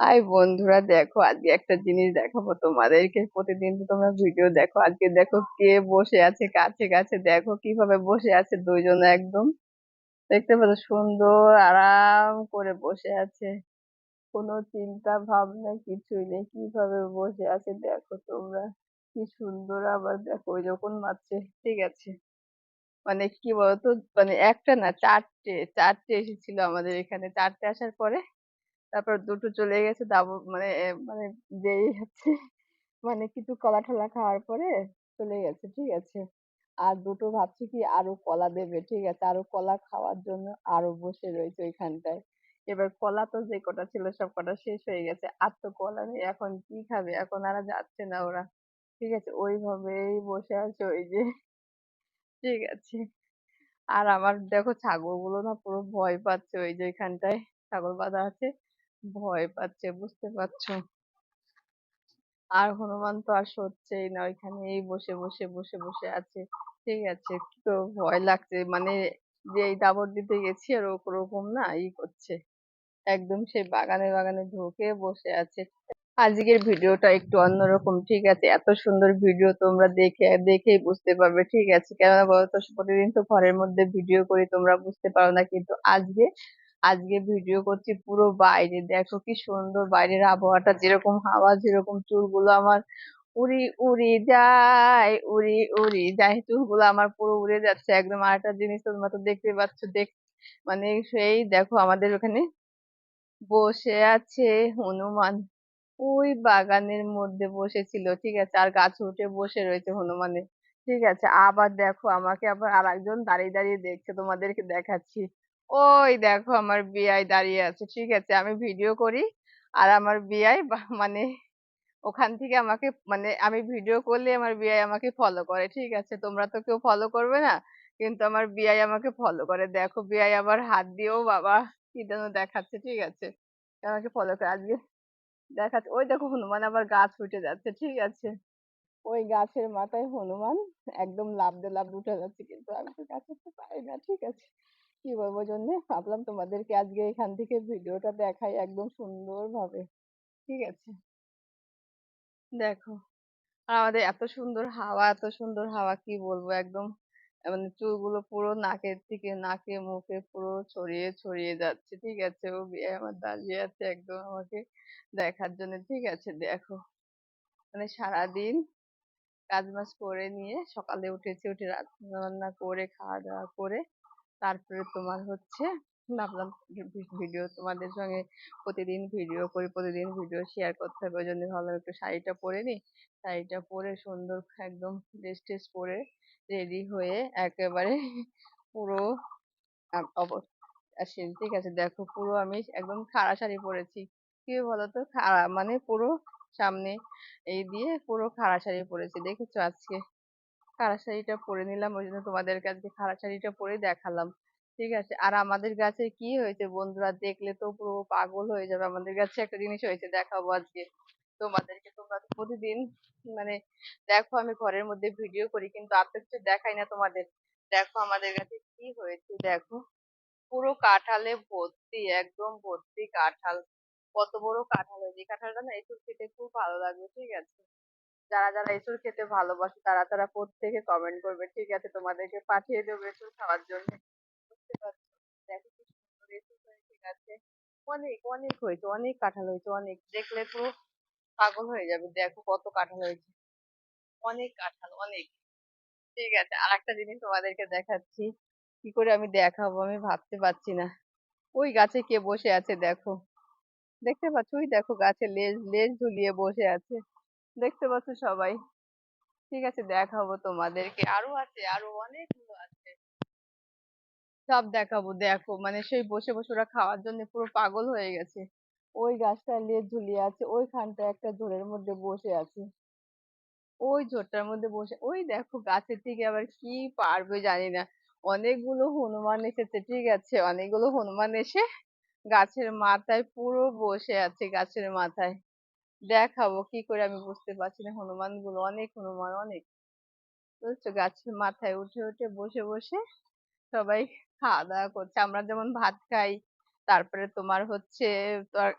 High বন্ধুরা, দেখো আজকে একটা জিনিস দেখাবো তোমাদেরকে। প্রতিদিন তো তোমরা ভিডিও দেখো। আজকে দেখো কে বসে আছে কাছে কাছে। দেখো কীভাবে বসে আছে দুইজন একদম। দেখতে পাচ্ছ সুন্দর আরাম করে বসে আছে। কোনো চিন্তা ভাবনা কিছুই নেই, কীভাবে বসে আছে দেখো তোমরা। কি সুন্দর আবার দেখো ওই যখন মারছে ঠিক আছে? মানে কি বলতো? মানে একটা না, চারটে চারটে এসেছিল আমাদের এখানে। চারটে আসার পরে তারপর দুটো চলে গেছে দাবু মানে মানে যেই হচ্ছে মানে কিছু কলা টলা খাওয়ার পরে চলে গেছে, ঠিক আছে। আর দুটো ভাবছি কি আরও কলা দেবে, ঠিক আছে। আরও কলা খাওয়ার জন্য আরও বসে রয়েছে ওইখানটায়। এবার কলা তো যে কটা ছিল সব কটা শেষ হয়ে গেছে। আর তো কলা নেই, এখন কি খাবে? এখন আর যাচ্ছে না ওরা, ঠিক আছে। ওইভাবেই বসে আছে ওই যে, ঠিক আছে। আর আমার দেখো ছাগলগুলো না পুরো ভয় পাচ্ছে ওই যে এখানটায় ছাগল বাঁধা আছে। ভয় পাচ্ছে, বুঝতে পারছ? আর হনুমান তো আর সরছেই না, ওইখানেই বসে বসে বসে বসে আছে। ঠিক আছে, তো ভয় লাগছে। মানে যে এই দাবর দিতে গেছি আর ওরকম না, ই করছে। একদম সেই বাগানে বাগানে ঢুকে বসে আছে। আজকের ভিডিওটা একটু অন্যরকম, ঠিক আছে? এত সুন্দর ভিডিও তোমরা দেখে, দেখেই বুঝতে পারবে, ঠিক আছে? কেননা বলতো প্রতিদিন তো ঘরের মধ্যে ভিডিও করি, তোমরা বুঝতে পারো না, কিন্তু আজকে আজকে ভিডিও করছি পুরো বাইরে। দেখো কি সুন্দর বাইরের আবহাওয়াটা, যেরকম হাওয়া, যেরকম চুলগুলো আমার উড়ি উড়ি যায়, উড়ি উড়ি যায়। চুলগুলো আমার পুরো উড়ে যাচ্ছে একদম। আরেকটা জিনিস তোমরা তো দেখতে পাচ্ছ, দেখ মানে সেই দেখো আমাদের ওখানে বসে আছে হনুমান। ওই বাগানের মধ্যে বসেছিল, ঠিক আছে? আর গাছে উঠে বসে রয়েছে হনুমানের, ঠিক আছে? আবার দেখো আমাকে আবার আর একজন দাঁড়িয়ে দাঁড়িয়ে দেখছে, তোমাদেরকে দেখাচ্ছি। ওই দেখো আমার বিয়াই দাঁড়িয়ে আছে, ঠিক আছে? আমি ভিডিও করি আর আমার বিয়াই বা- মানে ওখান থেকে আমাকে মানে আমি ভিডিও করলে আমার বিয়াই আমাকে ফলো করে, ঠিক আছে? তোমরা তো কেউ ফলো করবে না, কিন্তু আমার বিয়াই আমাকে ফলো করে। দেখো বিয়াই আবার হাত দিয়েও বাবা কি যেন দেখাচ্ছে, ঠিক আছে? আমাকে ফলো করে। আজকে দেখাচ্ছে, ওই দেখো হনুমান আবার গাছ উঠে যাচ্ছে, ঠিক আছে? ওই গাছের মাথায় হনুমান একদম লাফ দিয়ে লাফ উঠে যাচ্ছে, কিন্তু আমি তো গাছ উঠতে পারি না, ঠিক আছে? কি বলব জন্য? ভাবলাম তোমাদেরকে আজকে এখান থেকে ভিডিওটা দেখাই একদম সুন্দর ভাবে ঠিক আছে? দেখো, আমাদের এত সুন্দর হাওয়া, এত সুন্দর হাওয়া, কি বলব একদম। মানে চুলগুলো পুরো নাকের থেকে নাকে, মুখে পুরো ছড়িয়ে ছড়িয়ে যাচ্ছে। ঠিক আছে? ও আমার দাঁড়িয়ে আছে একদম আমাকে দেখার জন্য। ঠিক আছে? দেখো মানে সারাদিন কাজ বাজ করে নিয়ে সকালে উঠেছি, উঠে রান্না বান্না করে, খাওয়া দাওয়া করে তারপরে তোমার হচ্ছে ভাবলাম ভিডিও তোমাদের সঙ্গে প্রতিদিন ভিডিও করি, প্রতিদিন ভিডিও শেয়ার করতে হবে। ওই জন্য ভাবলাম একটু শাড়িটা পরে নিই। শাড়িটা পরে সুন্দর একদম ড্রেস ট্রেস পরে রেডি হয়ে একেবারে পুরো ঠিক আছে, দেখো পুরো আমি একদম খাড়া শাড়ি পরেছি। কি বলতো? খাড়া মানে পুরো সামনে এই দিয়ে পুরো খাড়া শাড়ি পরেছি, দেখেছ আজকে? খাড়া শাড়িটা পরে নিলাম। ওই জন্য তোমাদের কাছে খাড়া শাড়িটা পরে দেখালাম। ঠিক আছে? আর আমাদের গাছে কি হয়েছে বন্ধুরা? দেখলে তো পুরো পাগল হয়ে যাবে। আমাদের গাছে একটা জিনিস হয়েছে, দেখাবো আজকে। তোমাদেরকে তোমরা তো প্রতিদিন মানে দেখো আমি ঘরের মধ্যে ভিডিও করি, কিন্তু আর তো কিছু দেখাই না তোমাদের। দেখো আমাদের গাছে কি হয়েছে, দেখো। পুরো কাঁঠালে ভর্তি, একদম ভর্তি কাঁঠাল। কত বড় কাঁঠাল হয়েছে। এই কাঁঠালটা না এঁচোড় খেতে খুব ভালো লাগবে, ঠিক আছে? যারা যারা এঁচোড় খেতে ভালোবাসে, তারা তারা প্রত্যেকে কমেন্ট করবে, ঠিক আছে, তোমাদেরকে পাঠিয়ে দেবো এঁচোড় খাওয়ার জন্য। অনেক অনেক হয়েছে, অনেক কাঁঠাল হয়েছে, অনেক। দেখলে পুরো পাগল হয়ে যাবে, দেখো কত কাঁঠাল হয়েছে। অনেক কাঁঠাল, অনেক। ঠিক আছে আর একটা জিনিস তোমাদেরকে দেখাচ্ছি। কি করে আমি দেখাবো, আমি ভাবতে পারছি না। ওই গাছে কে বসে আছে, দেখো। দেখতে পাচ্ছ? ওই দেখো গাছে লেজ লেজ ঝুলিয়ে বসে আছে। দেখতে পাচ্ছ সবাই। ঠিক আছে, দেখাবো তোমাদেরকে। আরও আছে, আরও অনেকগুলো আছে। সব দেখাবো, দেখো। মানে সেই বসে বসে ওরা খাওয়ার জন্য পুরো পাগল হয়ে গেছে। ওই গাছটা লেজ ঝুলিয়ে আছে, ওইখানটা একটা ঝোড়ের মধ্যে বসে আছে। ওই ঝোরটার মধ্যে বসে, ওই দেখো গাছের থেকে আবার কি পারবে জানি না। অনেকগুলো হনুমান এসেছে, ঠিক আছে? অনেকগুলো হনুমান এসে গাছের মাথায় পুরো বসে আছে, গাছের মাথায়। দেখাবো কি করে আমি বুঝতে পারছি না। হনুমানগুলো অনেক, হনুমান অনেক। বুঝছ? গাছের মাথায় উঠে উঠে বসে বসে সবাই খাওয়া দাওয়া করছে। আমরা যেমন ভাত খাই, তারপরে তোমার হচ্ছে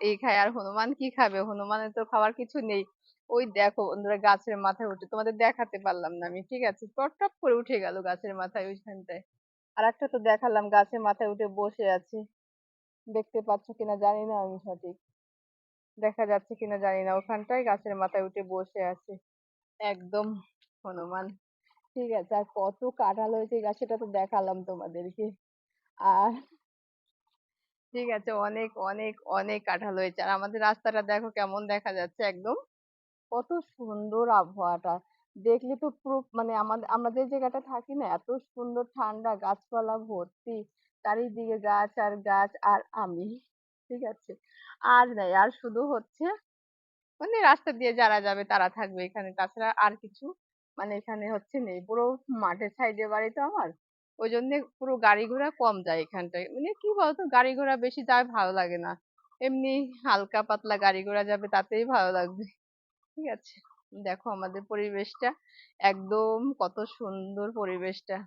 এই খায় আর হনুমান কি খাবে? হনুমানের তো খাওয়ার কিছু নেই। ওই দেখো বন্ধুরা গাছের মাথায় উঠে, তোমাদের দেখাতে পারলাম না আমি, ঠিক আছে? টপ টপ করে উঠে গেল গাছের মাথায় ওইখানটায়। আর একটা তো দেখালাম, গাছের মাথায় উঠে বসে আছে। দেখতে পাচ্ছ কিনা জানি না আমি সঠিক। দেখা যাচ্ছে কিনা জানি না। ওখানটায় গাছের মাথায় উঠে বসে আছে। একদম হনুমান। ঠিক আছে, আর কত কাঁঠাল হয়েছে গাছ সেটা তো দেখালাম তোমাদেরকে। আর ঠিক আছে, অনেক অনেক অনেক কাঁঠাল হয়েছে। আর আমাদের রাস্তাটা দেখো কেমন দেখা যাচ্ছে একদম। কত সুন্দর আবহাওয়াটা। দেখলে তো পুরো মানে আমাদের আমরা যে জায়গাটা থাকি না, এত সুন্দর ঠান্ডা, গাছপালা ভর্তি। চারিদিকে গাছ আর গাছ আর আমি। ঠিক আছে আর নাই। আর শুধু হচ্ছে মানে রাস্তা দিয়ে যারা যাবে তারা থাকবে এখানে। তাছাড়া আর কিছু মানে এখানে হচ্ছে নেই। পুরো মাঠের সাইডে বাড়ি তো আমার। ওই জন্য পুরো গাড়ি ঘোড়া কম যায় এখানটায়। মানে কি বলতো? গাড়ি ঘোড়া বেশি যায় ভালো লাগে না। এমনি হালকা পাতলা গাড়ি ঘোড়া যাবে তাতেই ভালো লাগবে। ঠিক আছে? দেখো আমাদের পরিবেশটা একদম কত সুন্দর পরিবেশটা।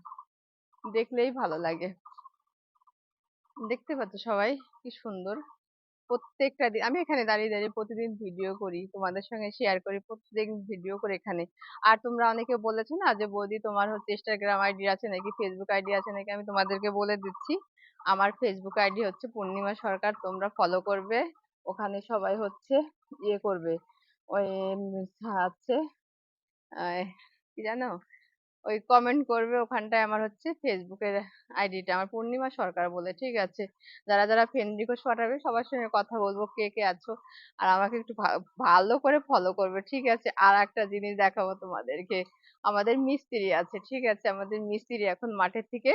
দেখলেই ভালো লাগে। দেখতে পাচ্ছ সবাই? কি সুন্দর। প্রত্যেকটা দিন, আমি এখানে দাঁড়িয়ে দাঁড়িয়ে প্রতিদিন ভিডিও করি, তোমাদের সঙ্গে শেয়ার করি, প্রত্যেকদিন ভিডিও করি এখানে। আর তোমরা অনেকে বলেছ না যে, বৌদি, তোমার হচ্ছে ইনস্টাগ্রাম আইডি আছে নাকি ফেসবুক আইডি আছে নাকি? আমি তোমাদেরকে বলে দিচ্ছি, আমার ফেসবুক আইডি হচ্ছে পূর্ণিমা সরকার, তোমরা ফলো করবে, ওখানে সবাই হচ্ছে ইয়ে করবে, ওই আছে কি জানো? ওই কমেন্ট করবে ওখানটায় আমার হচ্ছে ফেসবুকের আইডিটা আমার পূর্ণিমা সরকার বলে, ঠিক আছে? যারা যারা ফ্রেন্ড রিকোয়েস্ট পাঠাবে, সবার সঙ্গে কথা বলব, কে কে আছো? আর আমাকে একটু ভালো করে ফলো করবে, ঠিক আছে? আর একটা জিনিস দেখাবো তোমাদেরকে। আমাদের মিস্ত্রি আছে, ঠিক আছে? আমাদের মিস্ত্রি এখন মাঠের থেকে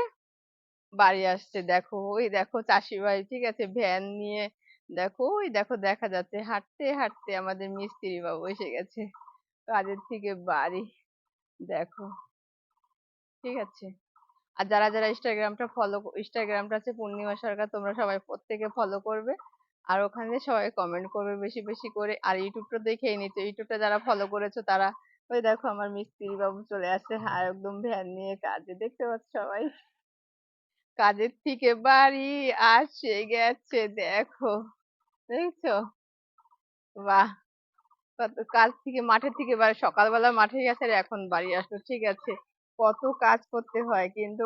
বাড়ি আসছে, দেখো। ওই দেখো চাষি ভাই ঠিক আছে? ভ্যান নিয়ে, দেখো, ওই দেখো, দেখা যাচ্ছে। হাঁটতে হাঁটতে আমাদের মিস্ত্রি বাবু এসে গেছে। কাজের থেকে বাড়ি, দেখো। ঠিক আছে। আর যারা যারা ইনস্টাগ্রামটা ফলো ইনস্টাগ্রামটা আছে পূর্ণিমা সরকার, তোমরা সবাই প্রত্যেকে ফলো করবে। আর ওখানে সবাই কমেন্ট করবে বেশি বেশি করে। আর ইউটিউবটা দেখেই নিচ্ছে ইউটিউবটা যারা ফলো করেছ তারা, ওই দেখো আমার মিস্ত্রি বাবু চলে আসছে। হ্যাঁ একদম ভ্যান নিয়ে কাজে। দেখতে পাচ্ছ সবাই? কাজের থেকে বাড়ি আসে গেছে, দেখো। দেখছ? বাহ! কাজ থেকে, মাঠের থেকে বাড়ি সকালবেলা মাঠে গেছে আর এখন বাড়ি আসলো। ঠিক আছে। কত কাজ করতে হয়। কিন্তু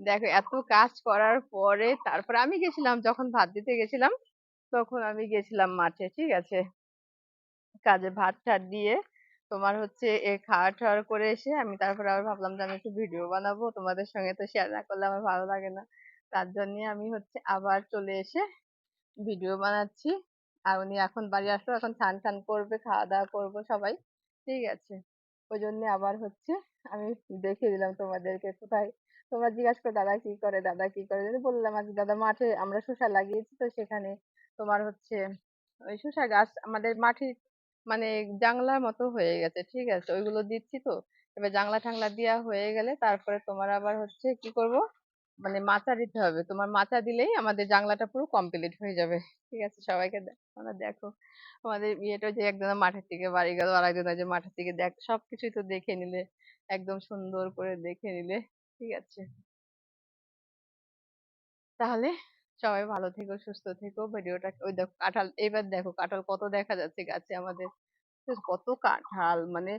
দেখো, এত কাজ করার পরে তারপরে আমি গেছিলাম, যখন ভাত দিতে গেছিলাম, তখন আমি গেছিলাম মাঠে, ঠিক আছে? কাজে ভাত টাত দিয়ে তোমার হচ্ছে এ খাওয়া টাওয়ার করে এসে আমি তারপরে আবার ভাবলাম যে আমি একটু ভিডিও বানাবো, তোমাদের সঙ্গে তো শেয়ার না করলে আমার ভালো লাগে না। তার জন্য আমি হচ্ছে আবার চলে এসে ভিডিও বানাচ্ছি। আর উনি এখন বাড়ি আসলো, এখন স্নান টান করবে খাওয়া দাওয়া করব সবাই, ঠিক আছে? ওই জন্য আবার হচ্ছে, আমি দেখিয়ে দিলাম তোমাদেরকে কোথায়। তোমরা জিজ্ঞাসা করো, দাদা কি করে? দাদা কি করে? বললাম আজ দাদা মাঠে আমরা শসা লাগিয়েছি তো সেখানে তোমার হচ্ছে ওই শসা গাছ আমাদের মাঠে মানে জাংলার মতো হয়ে গেছে, ঠিক আছে? ওইগুলো দিচ্ছি তো। এবার জাংলা টাংলা দেওয়া হয়ে গেলে তারপরে তোমার আবার হচ্ছে কি করব? মানে মাচা দিতে হবে। তোমার মাচা দিলেই আমাদের জানলাটা পুরো কমপ্লিট হয়ে যাবে। ঠিক আছে, সবাইকে তোমরা দেখো। আমাদের বিয়েটা যে একজন মাঠের থেকে বাড়ি গেল আর একজন যে মাঠের থেকে দেখ সবকিছুই তো দেখে নিলে, একদম সুন্দর করে দেখে নিলে। ঠিক আছে? তাহলে সবাই ভালো থেকো, সুস্থ থেকো। ভিডিওটা ওই দেখো, কাঁঠাল এবার দেখো, কাঁঠাল কত দেখা যাচ্ছে গাছে আমাদের। কত কাঁঠাল! মানে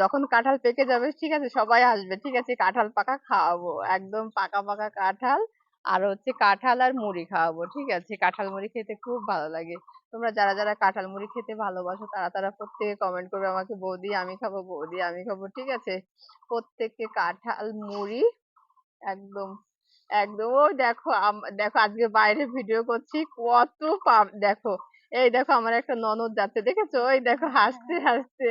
যখন কাঁঠাল পেকে যাবে, ঠিক আছে, সবাই আসবে, ঠিক আছে, কাঁঠাল পাকা খাওয়াবো, একদম পাকা পাকা কাঁঠাল আর হচ্ছে কাঁঠাল আর মুড়ি খাওয়াবো, ঠিক আছে, কাঁঠাল মুড়ি খেতে খুব ভালো লাগে। তোমরা যারা যারা কাঁঠাল মুড়ি খেতে ভালোবাসো, তারা তারা প্রত্যেকে কমেন্ট করবে আমাকে, বৌদি, আমি খাব, বৌদি, আমি খাব ঠিক আছে? প্রত্যেককে কাঁঠাল মুড়ি একদম একদম, ওই দেখো দেখো, আজকে বাইরে ভিডিও করছি, কত দেখো এই দেখো আমার একটা ননদ যাচ্ছে, দেখেছ? এই দেখো হাসতে হাসতে।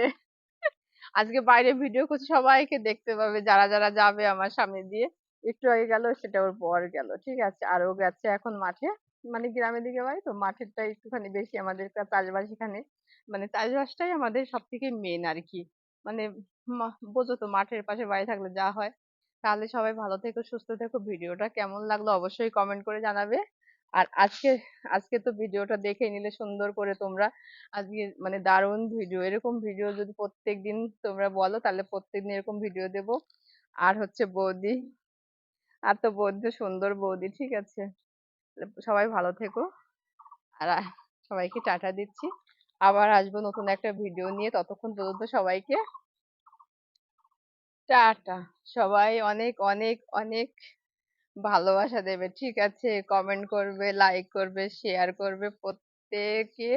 আজকে বাইরে ভিডিও করছি, সবাইকে দেখতে পাবে, যারা যারা যাবে আমার সামনে দিয়ে। একটু আগে গেল, সেটা ওর পর গেল, ঠিক আছে? আর ও গেছে এখন মাঠে মানে গ্রামের দিকে বাড়ি তো, মাঠেরটা একটুখানি বেশি আমাদের চাষবাস এখানে। মানে চাষবাসটাই আমাদের সব থেকে মেন আর কি। মানে বোঝো তো, মাঠের পাশে বাড়ি থাকলে যা হয়। তাহলে সবাই ভালো থেকো, সুস্থ থেকো। ভিডিওটা কেমন লাগল অবশ্যই কমেন্ট করে জানাবে। আর আজকে আজকে তো ভিডিওটা দেখে নিলে সুন্দর করে তোমরা আজকে মানে দারুণ ভিডিও। এরকম ভিডিও যদি প্রত্যেকদিন তোমরা বলো, তাহলে প্রত্যেকদিন এরকম ভিডিও দেব। আর হচ্ছে বৌদি, আর তো বৌদি, সুন্দর বৌদি, ঠিক আছে? সবাই ভালো থেকো। আর সবাইকে টাটা দিচ্ছি। আবার আসব নতুন একটা ভিডিও নিয়ে ততক্ষণ পর্যন্ত সবাইকে। টাটা। সবাই অনেক অনেক অনেক ভালোবাসা দেবে। ঠিক আছে কমেন্ট করবে লাইক করবে শেয়ার করবে, প্রত্যেকে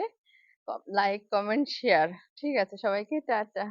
লাইক কমেন্ট শেয়ার ঠিক আছে, সবাইকে টাটা।